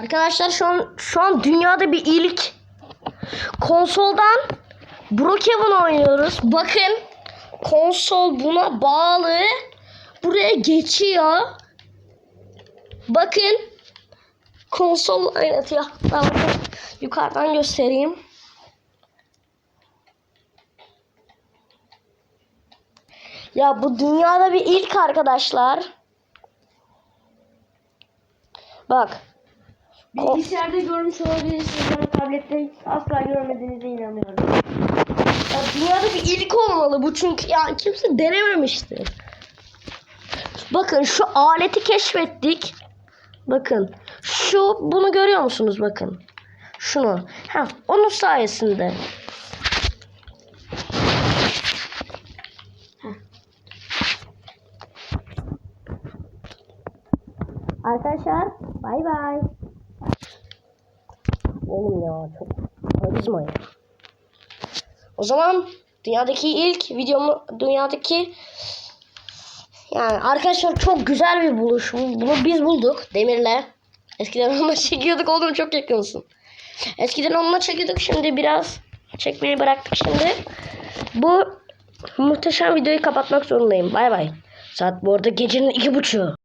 Arkadaşlar şu an şu an dünyada bir ilk konsoldan Brookhaven oynuyoruz. Bakın konsol buna bağlı. Buraya geçiyor. Bakın konsol oynatıyor. Ben yukarıdan göstereyim. Ya bu dünyada bir ilk arkadaşlar. Bak. Bilgisayarda görmüş olabilirsiniz ama tablette asla görmediğinize inanıyorum. Ya dünyada bir ilk olmalı bu çünkü ya kimse denememiştir. Bakın şu aleti keşfettik. Bakın şu bunu görüyor musunuz bakın. Şunu. Ha, onun sayesinde. Arkadaşlar bay bay. Oğlum ya çok karizma ya. O zaman dünyadaki ilk videomu dünyadaki yani arkadaşlar çok güzel bir buluş. Bunu biz bulduk Demir'le. Eskiden onunla çekiyorduk oğlum çok yakınsın. Eskiden onunla çekiyorduk şimdi biraz çekmeyi bıraktık şimdi. Bu muhteşem videoyu kapatmak zorundayım. Bay bay. Saat bu arada gecenin iki buçuğu.